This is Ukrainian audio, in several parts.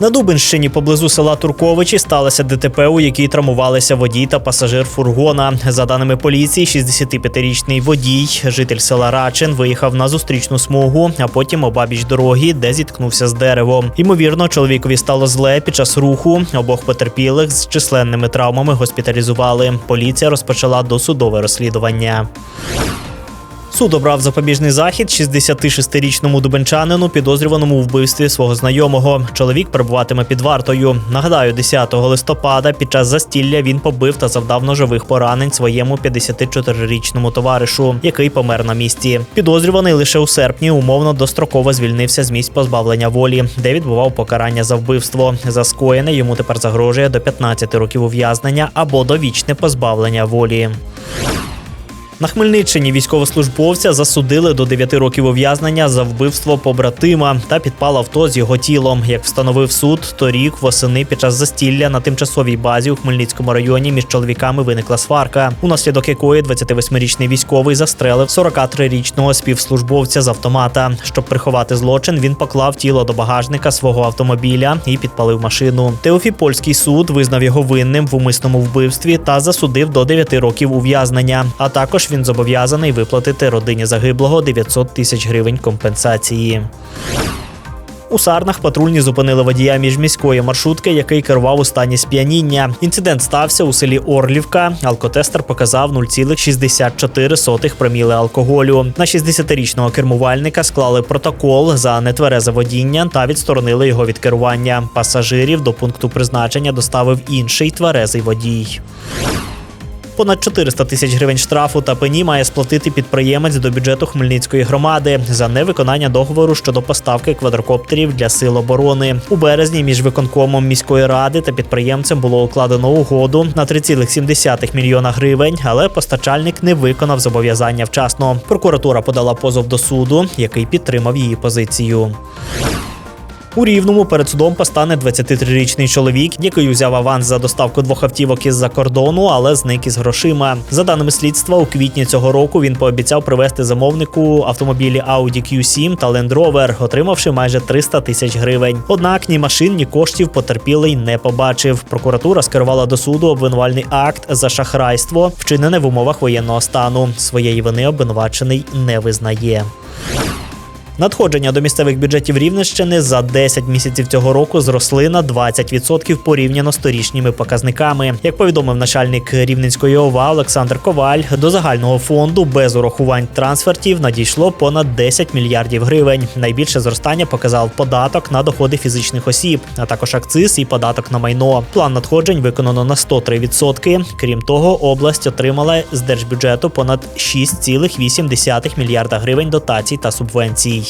На Дубинщині поблизу села Турковичі сталося ДТП, у якій травмувалися водій та пасажир фургона. За даними поліції, 65-річний водій, житель села Рачин, виїхав на зустрічну смугу, а потім обабіч дороги, де зіткнувся з деревом. Ймовірно, чоловікові стало зле під час руху. Обох потерпілих з численними травмами госпіталізували. Поліція розпочала досудове розслідування. Суд обрав запобіжний захід 66-річному дубенчанину, підозрюваному у вбивстві свого знайомого. Чоловік перебуватиме під вартою. Нагадаю, 10 листопада під час застілля він побив та завдав ножових поранень своєму 54-річному товаришу, який помер на місці. Підозрюваний лише у серпні умовно достроково звільнився з місць позбавлення волі, де відбував покарання за вбивство. За скоєне йому тепер загрожує до 15 років ув'язнення або довічне позбавлення волі. На Хмельниччині військовослужбовця засудили до 9 років ув'язнення за вбивство побратима та підпал авто з його тілом. Як встановив суд, торік восени під час застілля на тимчасовій базі у Хмельницькому районі між чоловіками виникла сварка, унаслідок якої 28-річний військовий застрелив 43-річного співслужбовця з автомата. Щоб приховати злочин, він поклав тіло до багажника свого автомобіля і підпалив машину. Теофіпольський суд визнав його винним в умисному вбивстві та засудив до 9 років ув'язнення. А також він зобов'язаний виплатити родині загиблого 900 тисяч гривень компенсації. У Сарнах патрульні зупинили водія міжміської маршрутки, який керував у стані сп'яніння. Інцидент стався у селі Орлівка. Алкотестер показав 0,64 проміли алкоголю. На 60-річного кермувальника склали протокол за нетверезе водіння та відсторонили його від керування. Пасажирів до пункту призначення доставив інший тверезий водій. Понад 400 тисяч гривень штрафу та пені має сплатити підприємець до бюджету Хмельницької громади за невиконання договору щодо поставки квадрокоптерів для сил оборони. У березні між виконкомом міської ради та підприємцем було укладено угоду на 3,7 мільйона гривень, але постачальник не виконав зобов'язання вчасно. Прокуратура подала позов до суду, який підтримав її позицію. У Рівному перед судом постане 23-річний чоловік, який узяв аванс за доставку двох автівок із-за кордону, але зник із грошима. За даними слідства, у квітні цього року він пообіцяв привезти замовнику автомобілі Audi Q7 та Land Rover, отримавши майже 300 тисяч гривень. Однак ні машин, ні коштів потерпілий не побачив. Прокуратура скерувала до суду обвинувальний акт за шахрайство, вчинене в умовах воєнного стану. Своєї вини обвинувачений не визнає. Надходження до місцевих бюджетів Рівненщини за 10 місяців цього року зросли на 20% порівняно з торічніми показниками. Як повідомив начальник Рівненської ОВА Олександр Коваль, до загального фонду без урахувань трансфертів надійшло понад 10 мільярдів гривень. Найбільше зростання показав податок на доходи фізичних осіб, а також акциз і податок на майно. План надходжень виконано на 103%. Крім того, область отримала з держбюджету понад 6,8 мільярда гривень дотацій та субвенцій.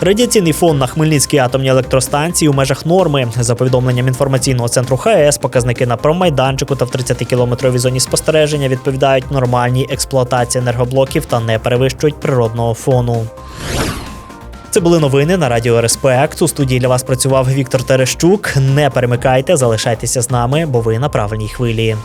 Радіаційний фон на Хмельницькій атомній електростанції у межах норми. За повідомленням інформаційного центру ХАЕС, показники на промайданчику та в 30-кілометровій зоні спостереження відповідають нормальній експлуатації енергоблоків та не перевищують природного фону. Це були новини на Радіо Респект. У студії для вас працював Віктор Терещук. Не перемикайте, залишайтеся з нами, бо ви на правильній хвилі.